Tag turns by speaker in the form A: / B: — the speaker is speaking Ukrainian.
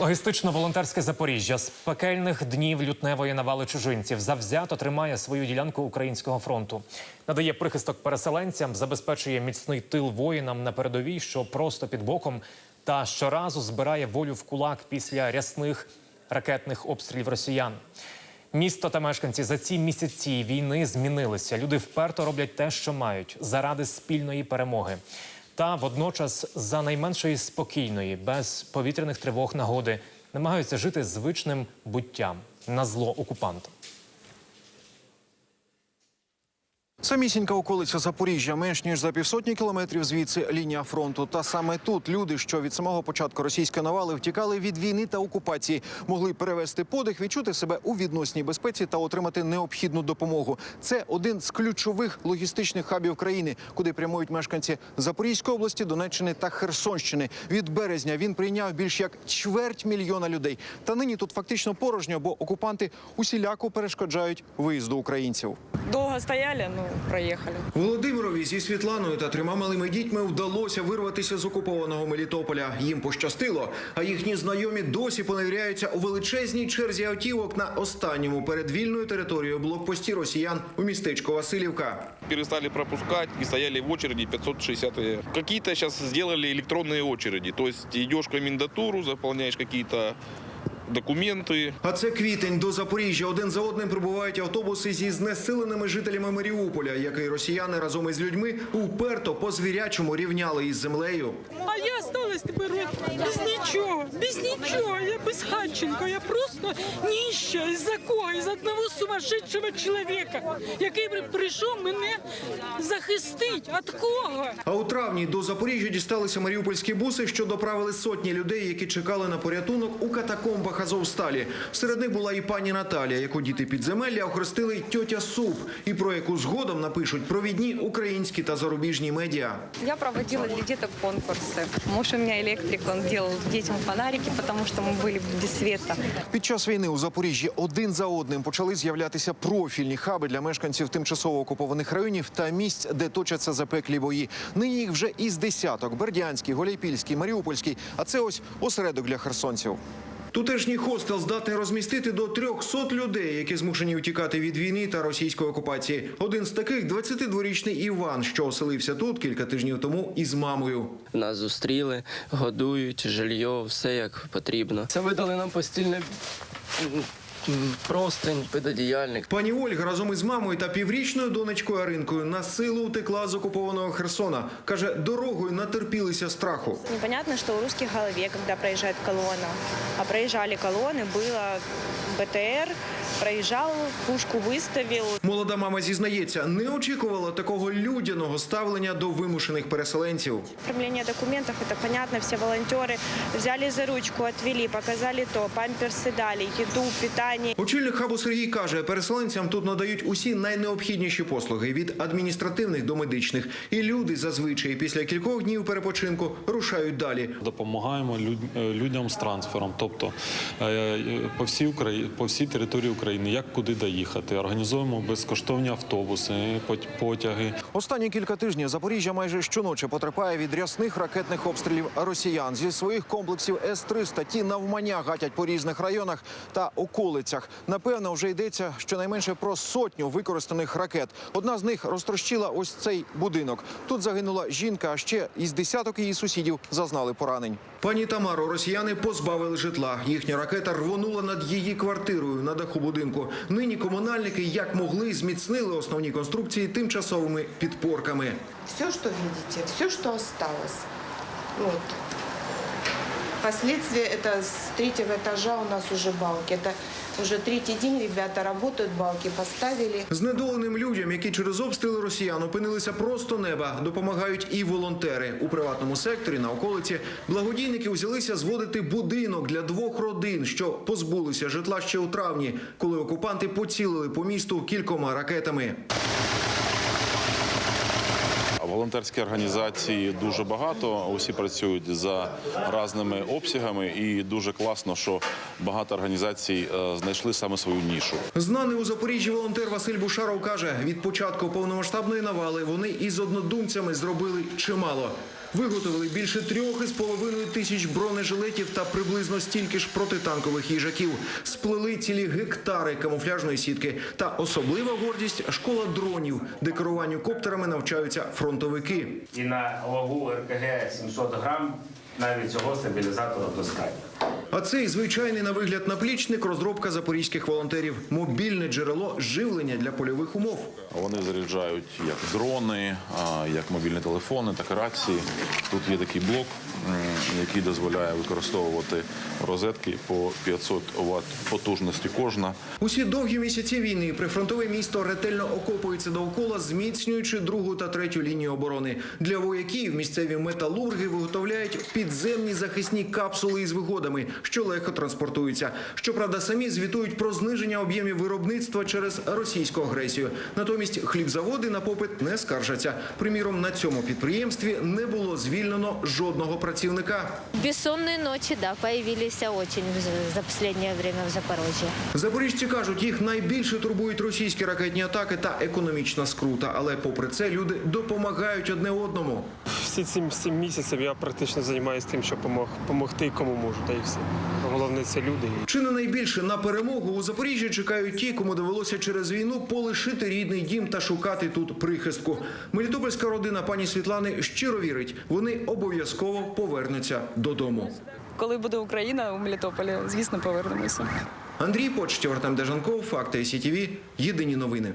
A: Логістично-волонтерське Запоріжжя з пекельних днів лютневої навали чужинців завзято тримає свою ділянку українського фронту, надає прихисток переселенцям, забезпечує міцний тил воїнам на передовій, що просто під боком, та щоразу збирає волю в кулак після рясних ракетних обстрілів росіян. Місто та мешканці за ці місяці війни змінилися. Люди вперто роблять те, що мають, заради спільної перемоги. Та водночас за найменшої спокійної, без повітряних тривог нагоди, намагаються жити звичним буттям на зло окупантам.
B: Самісінька околиця Запоріжжя, менш ніж за півсотні кілометрів звідси лінія фронту. Та саме тут люди, що від самого початку російської навали втікали від війни та окупації, могли перевести подих, відчути себе у відносній безпеці та отримати необхідну допомогу. Це один з ключових логістичних хабів країни, куди прямують мешканці Запорізької області, Донеччини та Херсонщини. Від березня він прийняв більш як чверть мільйона людей. Та нині тут фактично порожньо, бо окупанти усіляко перешкоджають виїзду українців.
C: Долго стояли, ну, проехали.
B: Володимирові зі Світланою та трьома малими дітьми вдалося вирватися з окупованого Мелітополя. Їм пощастило, а їхні знайомі досі поневіряються у величезній черзі автівок на останньому перед вільною територією блокпості росіян у містечку Васильівка.
D: перестали пропускать и стояли в очереди 560 ЭР. Какие-то сейчас сделали электронные очереди, то есть идешь в комендатуру, заполняешь какие-то документы,
B: А це квітень до Запоріжжя. Один за одним прибувають автобуси зі знесиленими жителями Маріуполя, який росіяни разом із людьми уперто по звірячому рівняли із землею.
E: А я осталась тепер от без нічого, без нічого. Я без Ханченко. Я просто ніща. Із-за кого? Із одного сумасшедшого чоловіка, який при- прийшов мене захистить. От кого?
B: А у травні до Запоріжжя дісталися маріупольські буси, що доправили сотні людей, які чекали на порятунок у катакомбах Азовсталі. Серед них була і пані Наталія, яку діти підземелля охрестили тьотя Суп, і про яку згодом напишуть провідні українські та зарубіжні медіа.
C: Я проводила для деток конкурсы. Муж меня электрик, он делал детям фонарики, потому что мы были без света.
B: Під час війни у Запоріжжі один за одним почали з'являтися профільні хаби для мешканців тимчасово окупованих районів та місць, де точаться запеклі бої. Нині їх вже із десяток: Бердянський, Голейпільський, Маріупольський. А це ось осередок для херсонців. Тутешній хостел здатний розмістити до 300 людей, які змушені утікати від війни та російської окупації. Один з таких 22-річний Іван, що оселився тут кілька тижнів тому із мамою.
F: Нас зустріли, годують, жилье, все як потрібно. Це видали нам постільне м, м, простинь, підодіяльник.
B: Пані Ольга разом із мамою та піврічною донечкою Аринкою на силу утекла з окупованого Херсона. Каже, дорогою натерпілися страху.
G: Непонятно, что у русских в голове, когда проезжает колонна. А проезжали колонны, было БТР, проезжал, пушку выставил.
B: Молода мама зізнається, не очікувала такого людяного ставлення до вимушених переселенців.
G: Оформление документов, это понятно, все волонтеры взяли за ручку, отвели, показали то, памперсы дали, еду, питание.
B: Очільник хабу Сергій каже, переселенцям тут надають усі найнеобхідніші послуги від адміністративних до медичних. І люди зазвичай після кількох днів перепочинку рушають далі.
H: Допомагаємо е, людям з трансфером, тобто е, е, по всій Україні, по всій території України, як куди доїхати. Організуємо безкоштовні автобуси, пот- потяги.
B: Останні кілька тижнів Запоріжжя майже щоночі потерпає від рясних ракетних обстрілів росіян зі своїх комплексів С-300 ті навмання гатять по різних районах та околицях. Напевно, вже йдеться щонайменше про сотню використаних ракет. Одна з них розтрощила ось цей будинок. Тут загинула жінка, а ще із десяток її сусідів зазнали поранень. Пані Тамару росіяни позбавили житла. Їхня ракета рвонула над її квартирою на даху будинку. Нині комунальники як могли зміцнили основні конструкції тимчасовими підпорками.
I: все, что видите, все, что осталось. Вот. Последствия это с третьего этажа у нас уже балки. Это уже третій день ребята працюють, балки поставили.
B: Знедоленим людям, які через обстріли росіян опинилися просто неба, допомагають і волонтери у приватному секторі на околиці. Благодійники взялися зводити будинок для двох родин, що позбулися житла ще у травні, коли окупанти поцілили по місту кількома ракетами.
J: Волонтерські організації дуже багато. Усі працюють за різними обсягами, і дуже класно, що багато організацій е, знайшли саме свою нішу.
B: Знаний у Запоріжжі волонтер Василь Бушаров каже: від початку повномасштабної навали вони із однодумцями зробили чимало. Виготовили більше трьох із половиною тисяч бронежилетів та приблизно стільки ж протитанкових їжаків. Сплели цілі гектари камуфляжної сітки. Та особлива гордість школа дронів, де керуванню коптерами навчаються фронтовики.
K: І на вагу РКГ 700 грам навіть цього стабілізатора достатньо.
B: А цей звичайний на вигляд наплічник розробка запорізьких волонтерів. Мобільне джерело живлення для польових умов.
J: Вони заряджають як дрони, як мобільні телефони, так і рації. Тут є такий блок, який дозволяє використовувати розетки по 500 Вт потужності кожна.
B: Усі довгі місяці війни прифронтове місто ретельно окопується довкола, зміцнюючи другу та третю лінію оборони. Для вояків місцеві металурги виготовляють підземні захисні капсули із вигодами, що легко транспортуються. Щоправда, самі звітують про зниження об'ємів виробництва через російську агресію. Натомість хлібзаводи на попит не скаржаться. Приміром, на цьому підприємстві не було звільнено жодного працівника.
L: Бессонные ночи, да, появились очень в- за последнее время в Запорожье.
B: Запоріжці кажуть, їх найбільше турбують російські ракетні атаки та економічна скрута. Але попри це люди допомагають одне одному.
M: Всі ці сім місяців я практично займаюся тим, що помог, помогти кому можу, та й все. Головне це люди.
B: Чи не найбільше на перемогу у Запоріжжі чекають ті, кому довелося через війну полишити рідний дім та шукати тут прихистку. Мелітопольська родина пані Світлани щиро вірить, вони обов'язково повернуться додому.
E: Коли буде Україна у Мелітополі, звісно, повернемося.
B: Андрій Почтєв, Артем Дежанков, Факти СІТВ, Єдині новини.